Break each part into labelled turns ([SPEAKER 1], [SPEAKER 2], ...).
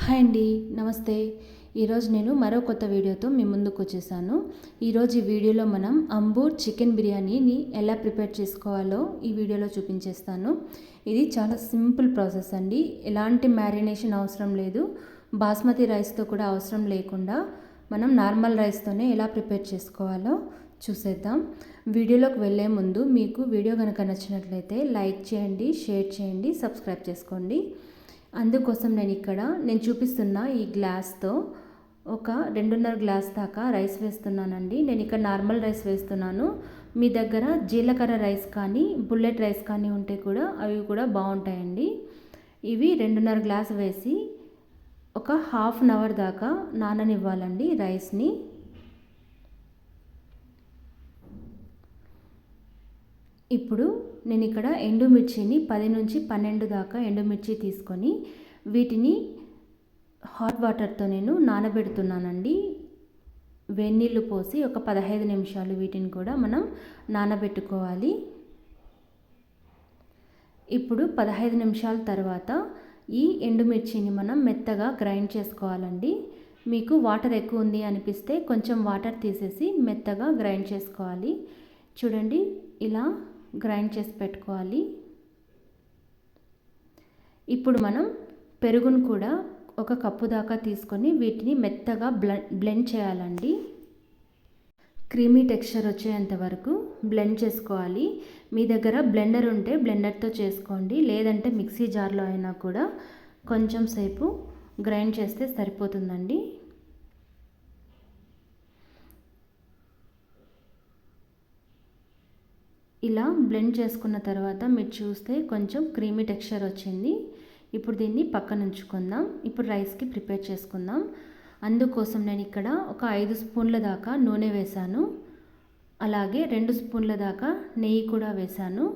[SPEAKER 1] Hi అండి నమస్తే. ఈరోజు నేను మరో కొత్త వీడియోతో మీ ముందుకు వచ్చేసాను. ఈరోజు ఈ వీడియోలో మనం అంబూర్ చికెన్ బిర్యానీని ఎలా ప్రిపేర్ చేసుకోవాలో ఈ వీడియోలో చూపించేస్తాను. ఇది చాలా సింపుల్ ప్రాసెస్ అండి. ఎలాంటి మ్యారినేషన్ అవసరం లేదు. బాస్మతి రైస్తో కూడా అవసరం లేకుండా మనం నార్మల్ రైస్తోనే ఎలా ప్రిపేర్ చేసుకోవాలో చూసేద్దాం. వీడియోలోకి వెళ్ళే ముందు మీకు వీడియో కనుక నచ్చినట్లయితే లైక్ చేయండి షేర్ చేయండి సబ్స్క్రైబ్ చేసుకోండి. అందుకోసం నేను ఇక్కడ నేను చూపిస్తున్న ఈ గ్లాస్తో ఒక రెండున్నర గ్లాస్ దాకా రైస్ వేస్తున్నానండి. నేను ఇక్కడ నార్మల్ రైస్ వేస్తున్నాను. మీ దగ్గర జీలకర్ర రైస్ కానీ బుల్లెట్ రైస్ కానీ ఉంటే కూడా అవి కూడా బాగుంటాయండి. ఇవి రెండున్నర గ్లాస్ వేసి ఒక హాఫ్ అన్ అవర్ దాకా నాననివ్వాలండి రైస్ని. ఇప్పుడు నేను ఇక్కడ ఎండుమిర్చిని పది నుంచి పన్నెండు దాకా ఎండుమిర్చి తీసుకొని వీటిని హాట్ వాటర్తో నేను నానబెడుతున్నానండి. వెన్నీళ్ళు పోసి ఒక పదహైదు నిమిషాలు వీటిని కూడా మనం నానబెట్టుకోవాలి. ఇప్పుడు పదహైదు నిమిషాల తర్వాత ఈ ఎండుమిర్చిని మనం మెత్తగా గ్రైండ్ చేసుకోవాలండి. మీకు వాటర్ ఎక్కువ ఉంది అనిపిస్తే కొంచెం వాటర్ తీసేసి మెత్తగా గ్రైండ్ చేసుకోవాలి. చూడండి ఇలా గ్రైండ్ చేసి పెట్టుకోవాలి. ఇప్పుడు మనం పెరుగును కూడా ఒక కప్పు దాకా తీసుకొని వీటిని మెత్తగా బ్లెండ్ చేయాలండి. క్రీమీ టెక్స్చర్ వచ్చేంత వరకు బ్లెండ్ చేసుకోవాలి. మీ దగ్గర బ్లెండర్ ఉంటే బ్లెండర్తో చేసుకోండి. లేదంటే మిక్సీ జార్లో అయినా కూడా కొంచెం సేపు గ్రైండ్ చేస్తే సరిపోతుందండి. ఇలా బ్లెండ్ చేసుకున్న తర్వాత మీరు చూస్తే కొంచెం క్రీమీ టెక్స్చర్ వచ్చింది. ఇప్పుడు దీన్ని పక్కన ఉంచుకుందాం. ఇప్పుడు రైస్కి ప్రిపేర్ చేసుకుందాం. అందుకోసం నేను ఇక్కడ ఒక ఐదు స్పూన్ల దాకా నూనె వేశాను. అలాగే రెండు స్పూన్ల దాకా నెయ్యి కూడా వేశాను.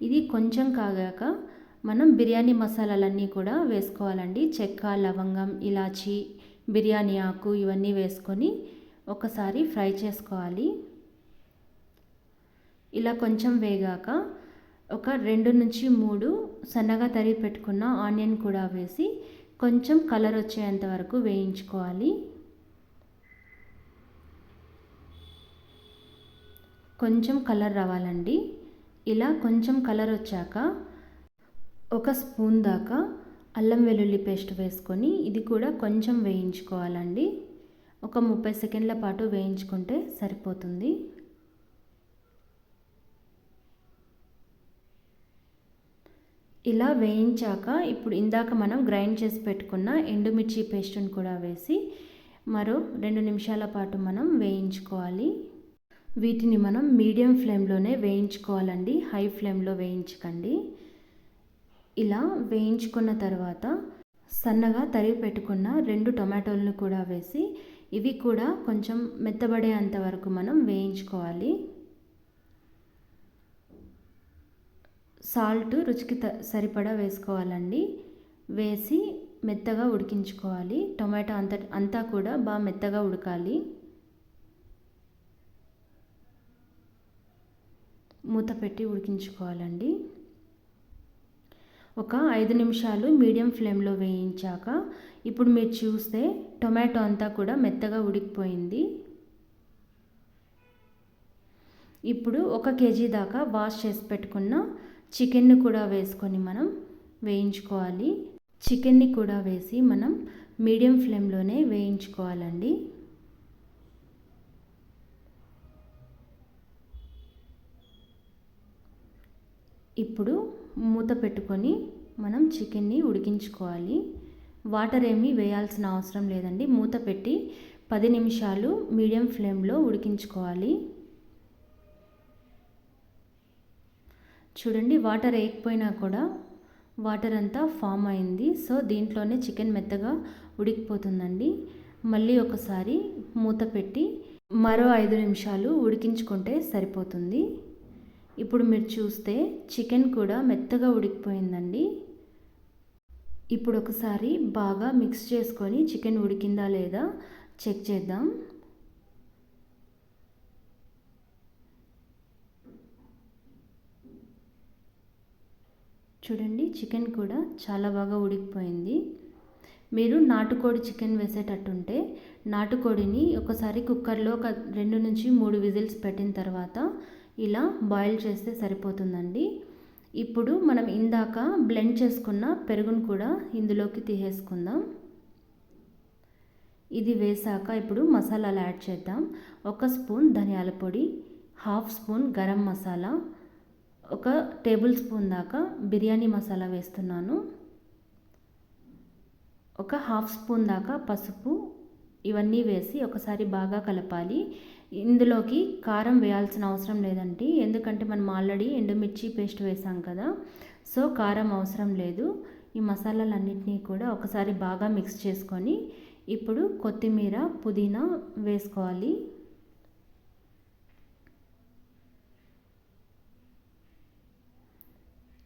[SPEAKER 1] ఇది కొంచెం కాగాక మనం బిర్యానీ మసాలాలన్నీ కూడా వేసుకోవాలండి. చెక్క లవంగం ఇలాచి బిర్యానీ ఆకు ఇవన్నీ వేసుకొని ఒకసారి ఫ్రై చేసుకోవాలి. ఇలా కొంచెం వేగాక ఒక రెండు నుంచి మూడు సన్నగా తరిగి పెట్టుకున్న ఆనియన్ కూడా వేసి కొంచెం కలర్ వచ్చేంత వరకు వేయించుకోవాలి. కొంచెం కలర్ రావాలండి. ఇలా కొంచెం కలర్ వచ్చాక ఒక స్పూన్ దాకా అల్లం వెల్లుల్లి పేస్ట్ వేసుకొని ఇది కూడా కొంచెం వేయించుకోవాలండి. ఒక ముప్పై సెకండ్ల పాటు వేయించుకుంటే సరిపోతుంది. ఇలా వేయించాక ఇప్పుడు ఇందాక మనం గ్రైండ్ చేసి పెట్టుకున్న ఎండుమిర్చి పేస్ట్ని కూడా వేసి మరో రెండు నిమిషాల పాటు మనం వేయించుకోవాలి. వీటిని మనం మీడియం ఫ్లేమ్లోనే వేయించుకోవాలండి. హై ఫ్లేమ్లో వేయించకండి. ఇలా వేయించుకున్న తర్వాత సన్నగా తరిగి పెట్టుకున్న రెండు టొమాటోలను కూడా వేసి ఇవి కూడా కొంచెం మెత్తబడేంత వరకు మనం వేయించుకోవాలి. సాల్ట్ రుచికి త సరిపడా వేసుకోవాలండి. వేసి మెత్తగా ఉడికించుకోవాలి. టొమాటో అంత అంతా కూడా బాగా మెత్తగా ఉడకాలి. మూత పెట్టి ఉడికించుకోవాలండి. ఒక ఐదు నిమిషాలు మీడియం ఫ్లేమ్లో వేయించాక ఇప్పుడు మీరు చూస్తే టొమాటో అంతా కూడా మెత్తగా ఉడికిపోయింది. ఇప్పుడు ఒక కేజీ దాకా వాష్ చేసి పెట్టుకున్న చికెన్ని కూడా వేసుకొని మనం వేయించుకోవాలి. చికెన్ని కూడా వేసి మనం మీడియం ఫ్లేమ్లోనే వేయించుకోవాలండి. ఇప్పుడు మూత పెట్టుకొని మనం చికెన్ని ఉడికించుకోవాలి. వాటర్ ఏమీ వేయాల్సిన అవసరం లేదండి. మూత పెట్టి పది నిమిషాలు మీడియం ఫ్లేమ్లో ఉడికించుకోవాలి. చూడండి వాటర్ వేయకపోయినా కూడా వాటర్ అంతా ఫామ్ అయింది. సో దీంట్లోనే చికెన్ మెత్తగా ఉడికిపోతుందండి. మళ్ళీ ఒకసారి మూత పెట్టి మరో ఐదు నిమిషాలు ఉడికించుకుంటే సరిపోతుంది. ఇప్పుడు మీరు చూస్తే చికెన్ కూడా మెత్తగా ఉడికిపోయిందండి. ఇప్పుడు ఒకసారి బాగా మిక్స్ చేసుకొని చికెన్ ఉడికిందా లేదా చెక్ చేద్దాం. చూడండి చికెన్ కూడా చాలా బాగా ఉడికిపోయింది. మీరు నాటుకోడి చికెన్ వేసేటట్టుంటే నాటుకోడిని ఒకసారి కుక్కర్లో ఒక రెండు నుంచి మూడు విజిల్స్ పెట్టిన తర్వాత ఇలా బాయిల్ చేస్తే సరిపోతుందండి. ఇప్పుడు మనం ఇందాక బ్లెండ్ చేసుకున్న పెరుగును కూడా ఇందులోకి తీసేసుకుందాం. ఇది వేసాక ఇప్పుడు మసాలాలు యాడ్ చేద్దాం. ఒక స్పూన్ ధనియాల పొడి హాఫ్ స్పూన్ గరం మసాలా ఒక టేబుల్ స్పూన్ దాకా బిర్యానీ మసాలా వేస్తున్నాను. ఒక హాఫ్ స్పూన్ దాకా పసుపు ఇవన్నీ వేసి ఒకసారి బాగా కలపాలి. ఇందులోకి కారం వేయాల్సిన అవసరం లేదండి. ఎందుకంటే మనం ఆల్రెడీ ఎండుమిర్చి పేస్ట్ వేసాం కదా. సో కారం అవసరం లేదు. ఈ మసాలాలన్నింటినీ కూడా ఒకసారి బాగా మిక్స్ చేసుకొని ఇప్పుడు కొత్తిమీర పుదీనా వేసుకోవాలి.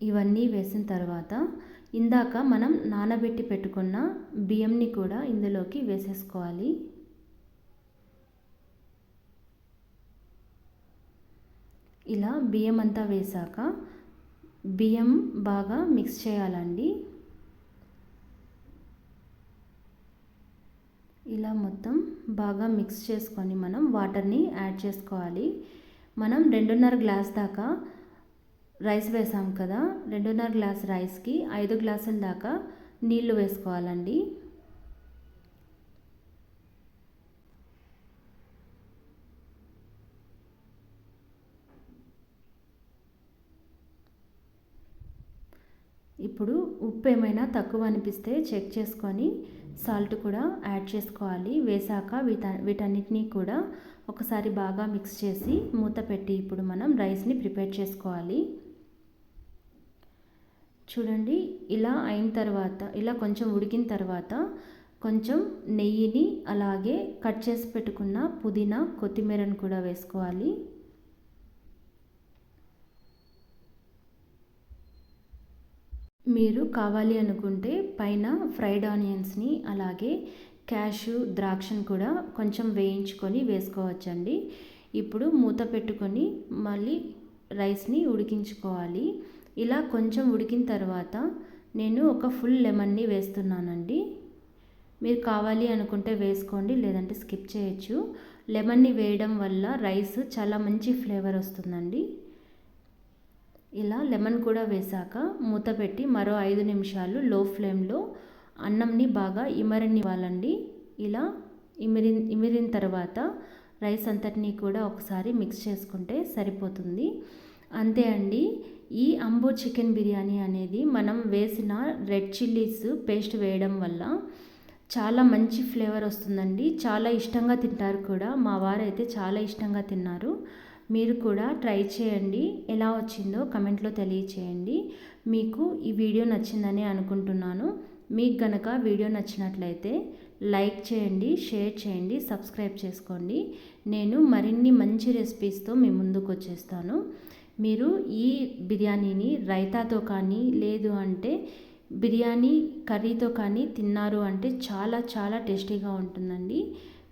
[SPEAKER 1] ఇవన్నీ వేసిన తర్వాత ఇందాక మనం నానబెట్టి పెట్టుకున్న బియ్యంని కూడా ఇందులోకి వేసేసుకోవాలి. ఇలా బియ్యం అంతా వేసాక బియ్యం బాగా మిక్స్ చేయాలండి. ఇలా మొత్తం బాగా మిక్స్ చేసుకొని మనం వాటర్ని యాడ్ చేసుకోవాలి. మనం రెండున్నర గ్లాస్ దాకా రైస్ వేసాం కదా రెండున్నర గ్లాస్ రైస్కి ఐదు గ్లాసుల దాకా నీళ్ళు వేసుకోవాలండి. ఇప్పుడు ఉప్పు ఏమైనా తక్కువ అనిపిస్తే చెక్ చేసుకొని సాల్ట్ కూడా యాడ్ చేసుకోవాలి. వేసాక వీట వీటన్నిటినీ కూడా ఒకసారి బాగా మిక్స్ చేసి మూత పెట్టి ఇప్పుడు మనం రైస్ని ప్రిపేర్ చేసుకోవాలి. చూడండి ఇలా అయిన తర్వాత ఇలా కొంచెం ఉడికిన తర్వాత కొంచెం నెయ్యిని అలాగే కట్ చేసి పెట్టుకున్న పుదీనా కొత్తిమీరను కూడా వేసుకోవాలి. మీరు కావాలి అనుకుంటే పైన ఫ్రైడ్ ఆనియన్స్ని అలాగే క్యాషు ద్రాక్షను కూడా కొంచెం వేయించుకొని వేసుకోవచ్చండి. ఇప్పుడు మూత పెట్టుకొని మళ్ళీ రైస్ని ఉడికించుకోవాలి. ఇలా కొంచెం ఉడికిన తర్వాత నేను ఒక ఫుల్ లెమన్ని వేస్తున్నానండి. మీరు కావాలి అనుకుంటే వేసుకోండి లేదంటే స్కిప్ చేయొచ్చు. లెమన్ని వేయడం వల్ల రైస్ చాలా మంచి ఫ్లేవర్ వస్తుందండి. ఇలా లెమన్ కూడా వేసాక మూత పెట్టి మరో ఐదు నిమిషాలు లో ఫ్లేమ్లో అన్నంని బాగా ఇమరనివ్వాలండి. ఇలా ఇమిరి ఇమిరిన తర్వాత రైస్ అంతటినీ కూడా ఒకసారి మిక్స్ చేసుకుంటే సరిపోతుంది. అంతే అండి. ఈ అంబో చికెన్ బిర్యానీ అనేది మనం వేసిన రెడ్ చిల్లీస్ పేస్ట్ వేయడం వల్ల చాలా మంచి ఫ్లేవర్ వస్తుందండి. చాలా ఇష్టంగా తింటారు కూడా. మా వారైతే చాలా ఇష్టంగా తిన్నారు. మీరు కూడా ట్రై చేయండి. ఎలా వచ్చిందో కమెంట్లో తెలియచేయండి. మీకు ఈ వీడియో నచ్చిందని అనుకుంటున్నాను. మీకు గనక వీడియో నచ్చినట్లయితే లైక్ చేయండి షేర్ చేయండి సబ్స్క్రైబ్ చేసుకోండి. నేను మరిన్ని మంచి రెసిపీస్తో మీ ముందుకు వచ్చేస్తాను. మీరు ఈ బిర్యానీని రైతాతో కానీ లేదు అంటే బిర్యానీ కర్రీతో కానీ తిన్నారు అంటే చాలా చాలా టేస్టీగా ఉంటుందండి.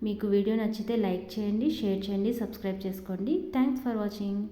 [SPEAKER 1] మీకు వీడియో నచ్చితే లైక్ చేయండి షేర్ చేయండి సబ్స్క్రైబ్ చేసుకోండి. Thanks for watching